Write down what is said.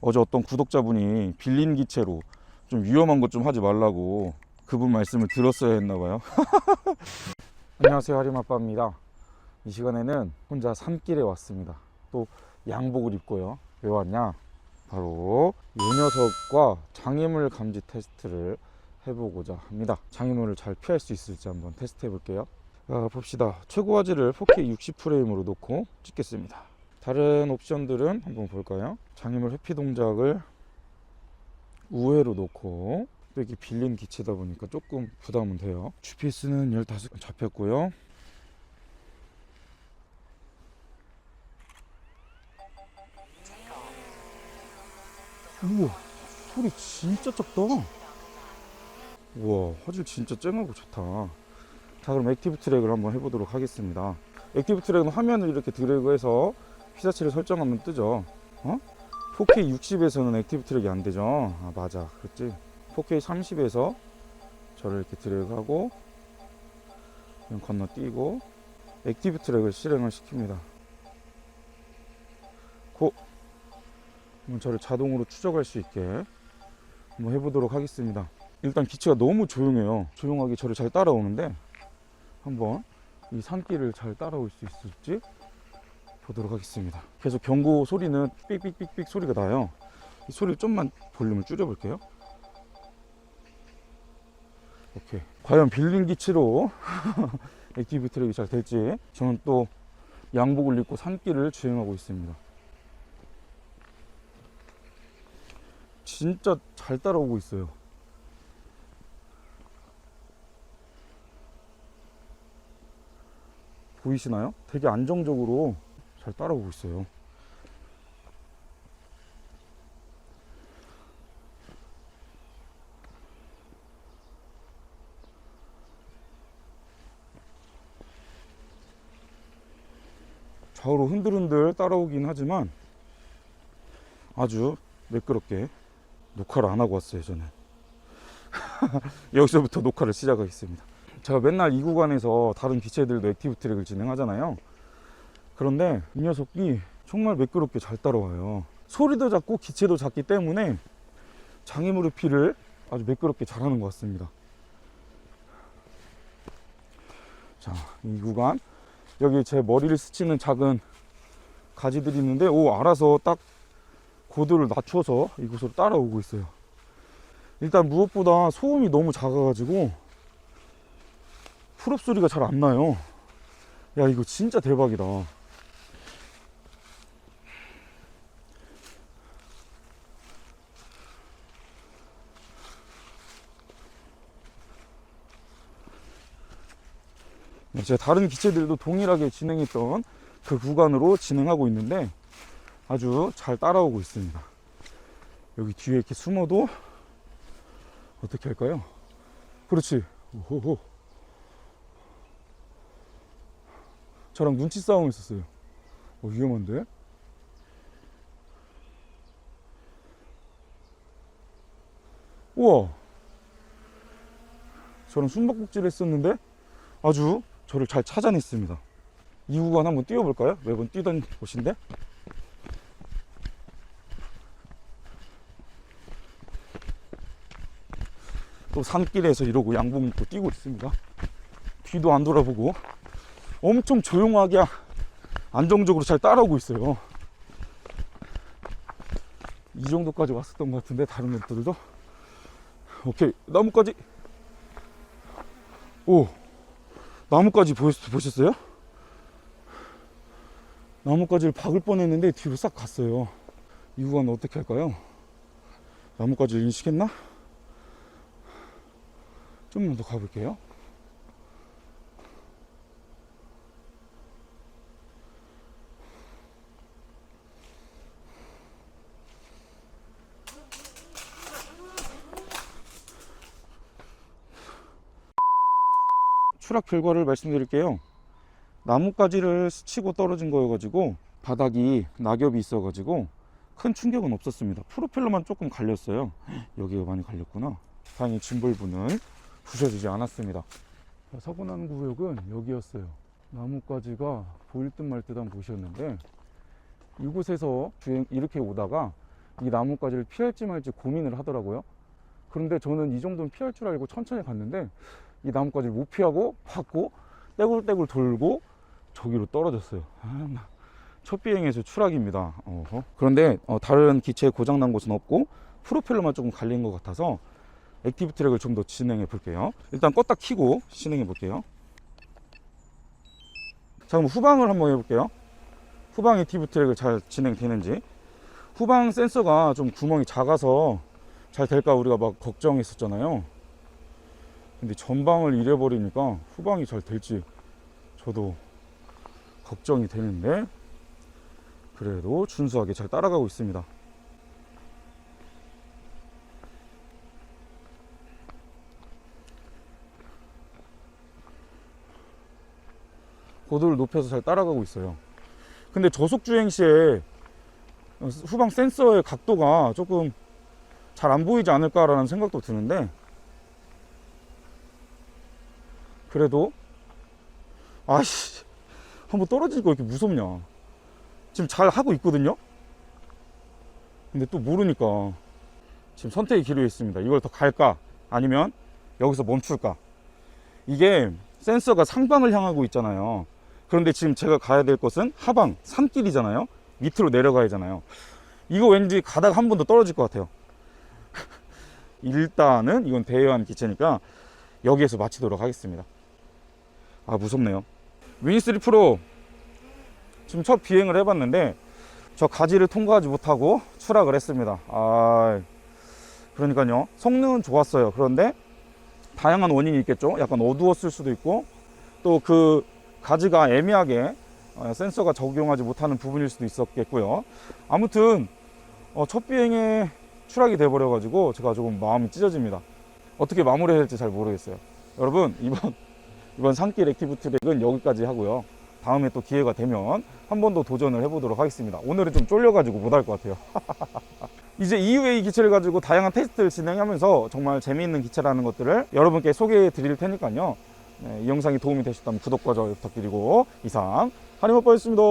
어제 어떤 구독자분이 빌린 기체로 좀 위험한 것 좀 하지 말라고 그분 말씀을 들었어야 했나 봐요. 안녕하세요 하림아빠입니다. 이 시간에는 혼자 산길에 왔습니다. 또 양복을 입고요. 왜 왔냐? 바로 이 녀석과 장애물 감지 테스트를 해보고자 합니다. 장애물을 잘 피할 수 있을지 한번 테스트 해볼게요. 아, 봅시다. 최고 화질을 4K 60프레임으로 놓고 찍겠습니다. 다른 옵션들은 한번 볼까요? 장애물 회피 동작을 우회로 놓고 또 이렇게 빌린 기체다 보니까 조금 부담은 돼요. GPS는 15건 잡혔고요. 우와, 소리 진짜 작다. 우와, 화질 진짜 쨍하고 좋다. 자, 그럼 액티브 트랙을 한번 해보도록 하겠습니다. 액티브 트랙은 화면을 이렇게 드래그해서 피사체를 설정하면 뜨죠. 어? 4K 60에서는 액티브 트랙이 안 되죠. 아, 맞아. 그렇지. 4K 30에서 저를 이렇게 드래그하고 그냥 건너뛰고 액티브 트랙을 실행을 시킵니다. 고 그럼 저를 자동으로 추적할 수 있게 한번 해보도록 하겠습니다. 일단 기체가 너무 조용해요. 조용하게 저를 잘 따라오는데 한번 이 산길을 잘 따라올 수 있을지 보도록 하겠습니다. 계속 경고 소리는 삑삑삑삑 소리가 나요. 이 소리를 좀만 볼륨을 줄여볼게요. 오케이. 과연 빌린 기치로 액티브 트랙이 잘 될지 저는 또 양복을 입고 산길을 주행하고 있습니다. 진짜 잘 따라오고 있어요. 보이시나요? 되게 안정적으로 잘 따라오고 있어요. 좌우로 흔들흔들 따라오긴 하지만 아주 매끄럽게 녹화를 안 하고 왔어요, 저는. 여기서부터 녹화를 시작하겠습니다. 제가 맨날 이 구간에서 다른 기체들도 액티브 트랙을 진행하잖아요. 그런데 이 녀석이 정말 매끄럽게 잘 따라와요. 소리도 작고 기체도 작기 때문에 장애물의 피를 아주 매끄럽게 잘하는 것 같습니다. 자, 이 구간 여기 제 머리를 스치는 작은 가지들이 있는데 오 알아서 딱 고도를 낮춰서 이곳으로 따라오고 있어요. 일단 무엇보다 소음이 너무 작아가지고 풀업 소리가 잘 안 나요. 야 이거 진짜 대박이다. 제가 다른 기체들도 동일하게 진행했던 그 구간으로 진행하고 있는데 아주 잘 따라오고 있습니다. 여기 뒤에 이렇게 숨어도 어떻게 할까요? 그렇지. 오호호. 저랑 눈치 싸움 했었어요. 어, 위험한데? 우와. 저랑 숨바꼭질 했었는데 아주 저를 잘 찾아냈습니다. 이 구간 한번 뛰어볼까요? 매번 뛰던 곳인데. 또 산길에서 이러고 양복 입고 뛰고 있습니다. 뒤도 안 돌아보고 엄청 조용하게 안정적으로 잘 따라오고 있어요. 이 정도까지 왔었던 것 같은데 다른 것들도 오케이 나무까지 오 보셨, 보셨어요? 나무까지를 박을 뻔했는데 뒤로 싹 갔어요. 이 구간 어떻게 할까요? 나무까지를 인식했나? 좀만 더 가볼게요. 추락 결과를 말씀드릴게요. 나뭇가지를 스치고 떨어진 거여가지고 바닥이 낙엽이 있어가지고 큰 충격은 없었습니다. 프로펠러만 조금 갈렸어요. 여기가 많이 갈렸구나. 다행히 짐벌부는 부셔지지 않았습니다. 자, 사고 난 구역은 여기였어요. 나뭇가지가 보일 듯 말 듯한 곳이었는데 이곳에서 주행 이렇게 오다가 이 나뭇가지를 피할지 말지 고민을 하더라고요. 그런데 저는 이 정도는 피할 줄 알고 천천히 갔는데 이 나뭇가지를 못 피하고 받고 떼굴떼굴 돌고 저기로 떨어졌어요. 아, 나. 첫 비행에서 추락입니다. 어허. 그런데 어, 다른 기체에 고장난 곳은 없고 프로펠러만 조금 갈린 것 같아서 액티브 트랙을 좀 더 진행해 볼게요. 일단 껐다 키고 진행해 볼게요. 자, 그럼 후방을 한번 해볼게요. 후방 액티브 트랙을 잘 진행되는지. 후방 센서가 좀 구멍이 작아서 잘 될까 우리가 막 걱정했었잖아요. 근데 전방을 잃어버리니까 후방이 잘 될지 저도 걱정이 되는데 그래도 준수하게 잘 따라가고 있습니다. 고도를 높여서 잘 따라가고 있어요. 근데 저속 주행 시에 후방 센서의 각도가 조금 잘 안 보이지 않을까라는 생각도 드는데 그래도? 아씨 한번 떨어지니까 왜 이렇게 무섭냐? 지금 잘 하고 있거든요? 근데 또 모르니까 지금 선택의 기로에 있습니다. 이걸 더 갈까? 아니면 여기서 멈출까? 이게 센서가 상방을 향하고 있잖아요. 그런데 지금 제가 가야 될 곳은 하방 산길이잖아요. 밑으로 내려가야 하잖아요. 이거 왠지 가다가 한 번 더 떨어질 것 같아요. 일단은 이건 대여한 기체니까 여기에서 마치도록 하겠습니다 아 무섭네요. 위니3 프로. 지금 첫 비행을 해봤는데 저 가지를 통과하지 못하고 추락을 했습니다. 아 그러니까요. 성능은 좋았어요. 그런데 다양한 원인이 있겠죠? 약간 어두웠을 수도 있고 또 그 가지가 애매하게 어, 센서가 적용하지 못하는 부분일 수도 있었겠고요. 아무튼 어, 첫 비행에 추락이 돼버려 가지고 제가 조금 마음이 찢어집니다. 어떻게 마무리해야 될지 잘 모르겠어요. 여러분 이번 이번 산길 액티브 트랙은 여기까지 하고요. 다음에 또 기회가 되면 한 번 더 도전을 해보도록 하겠습니다. 오늘은 좀 쫄려가지고 못할 것 같아요. 이제 EUA 기체를 가지고 다양한 테스트를 진행하면서 정말 재미있는 기체라는 것들을 여러분께 소개해 드릴 테니까요. 네, 이 영상이 도움이 되셨다면 구독과 좋아요 부탁드리고 이상 한임아빠였습니다